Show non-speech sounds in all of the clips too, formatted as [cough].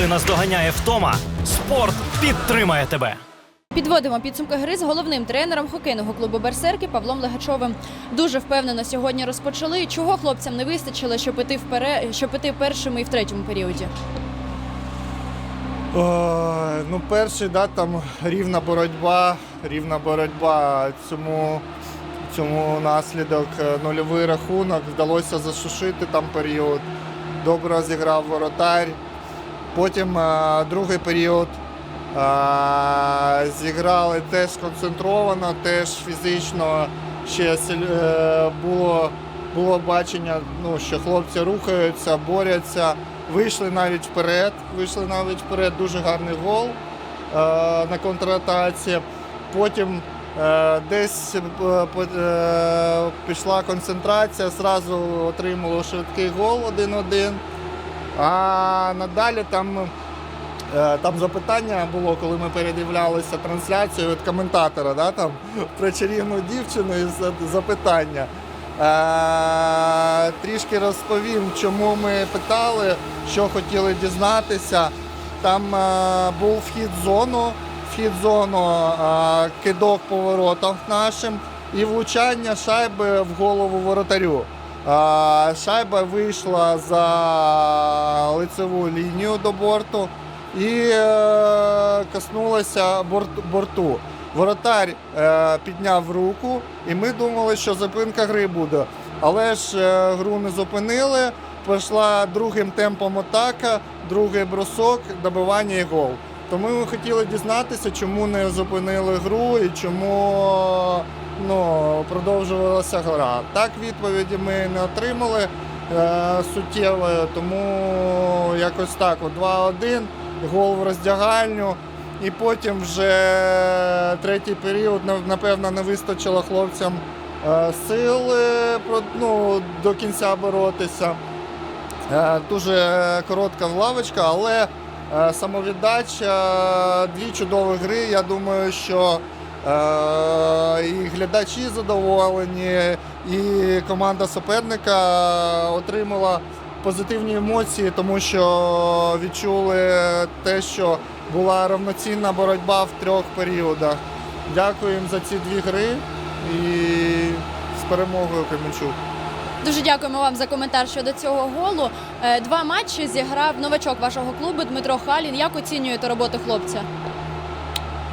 коли наздоганяє втома, спорт підтримає тебе. Підводимо підсумки гри з головним тренером хокейного клубу Берсерки Павлом Легачовим. Дуже впевнено сьогодні розпочали. Чого хлопцям не вистачило, щоб іти вперед, щоб іти першими і в третьому періоді? О, ну, перший, да, там рівна боротьба, рівна боротьба. Цьому, цьому наслідок е, нульовий рахунок. Вдалося засушити там період. Добре зіграв воротар. Потім е, другий період е, зіграли теж концентровано, теж фізично ще е, було, було бачення, ну, що хлопці рухаються, борються. Вийшли навіть вперед. Вийшли навіть вперед. Дуже гарний гол на контратаці. Потім десь пішла концентрація, зразу отримало швидкий гол 1-1. А надалі там, е, там запитання було, коли ми передивлялися трансляцію від коментатора, да, там, про чарівну дівчину і запитання. Е, трішки розповім, чому ми питали, що хотіли дізнатися. Там е, був вхід зону, вхід зону, кидок по воротам нашим і влучання шайби в голову воротарю. Шайба вийшла за лицеву лінію до борту і е, коснулася борту. Воротар е, підняв руку, і ми думали, що зупинка гри буде. Але ж е, гру не зупинили. Пішла другим темпом атака, другий бросок, добивання і гол. Тому ми хотіли дізнатися, чому не зупинили гру і чому ну, продовжувалася гра. Так відповіді ми не отримали е, суттєвої, тому якось так. 2-1, гол в роздягальню. І потім вже третій період, напевно, не вистачило хлопцям е, сили ну, до кінця боротися. Е, Дуже коротка лавочка, але самовіддача, дві чудові гри. Я думаю, що е, і глядачі задоволені, і команда суперника отримала позитивні емоції, тому що відчули те, що була равноцінна боротьба в трьох періодах. Дякую їм за ці дві гри і з перемогою Кременчук. Дуже дякуємо вам за коментар щодо цього голу. Е, Два матчі зіграв новачок вашого клубу Дмитро Халін. Як оцінюєте роботу хлопця?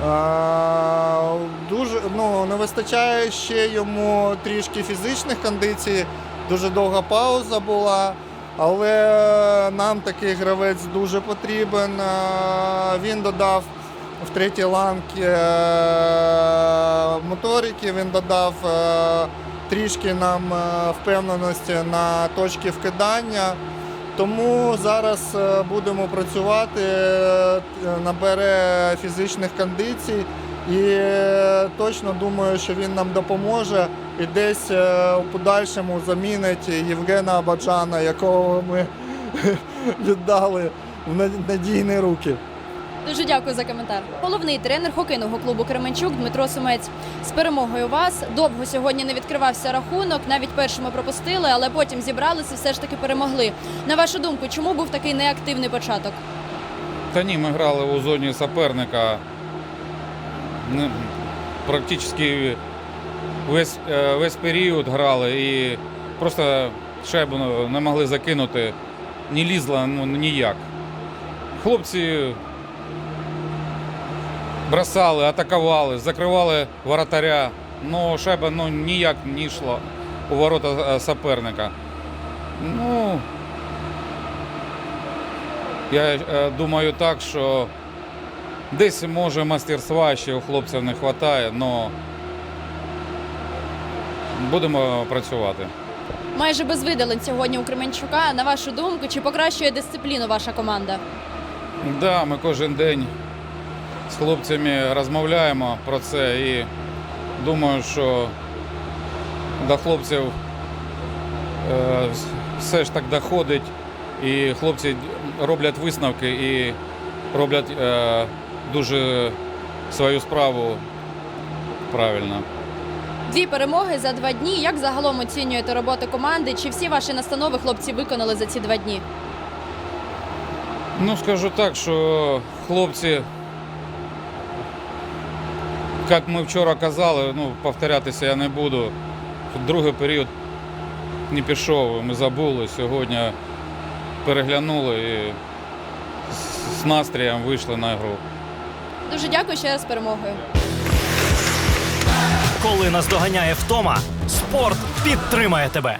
А, Дуже ну, не вистачає ще йому трішки фізичних кондицій. Дуже довга пауза була. Але нам такий гравець дуже потрібен. Він додав в третій ланки е, моторики, він додав е, трішки нам е, впевненості на точки вкидання. Тому зараз е, будемо працювати, е, набере фізичних кондицій і точно думаю, що він нам допоможе і десь у подальшому замінить Євгена Абаджана, якого ми [laughs] віддали в надійні руки. Дуже дякую за коментар. Головний тренер хокейного клубу Кременчук Дмитро Сумець. З перемогою вас довго сьогодні не відкривався рахунок. Навіть першими пропустили, але потім зібралися, все ж таки перемогли. На вашу думку, чому був такий неактивний початок? Та ні, ми грали у зоні суперника. Практично весь, е, весь період грали і просто шайбу не могли закинути. Не лізла ну, ніяк. Хлопці бросали, атакували, закривали воротаря. Ну, шайба ну, ніяк не йшла у ворота е, суперника. Ну, я е, думаю так, що десь може мастерства ще у хлопців не вистачає, але будемо працювати. Майже без видалень сьогодні у Кременчука. На вашу думку, чи покращує дисципліну ваша команда? Да, ми кожен день з хлопцями розмовляємо про це і думаю, що до хлопців е, все ж так доходить, і хлопці роблять висновки і роблять е, дуже свою справу правильно. Дві перемоги за два дні. Як загалом оцінюєте роботу команди? Чи всі ваші настанови хлопці виконали за ці два дні? Ну, скажу так, що хлопці, як ми вчора казали, ну, повторятися я не буду. Другий період не пішов, ми забули. Сьогодні переглянули і з- настроєм вийшли на гру. Дуже дякую ще раз з перемогою. Коли наздоганяє втома, спорт підтримає тебе.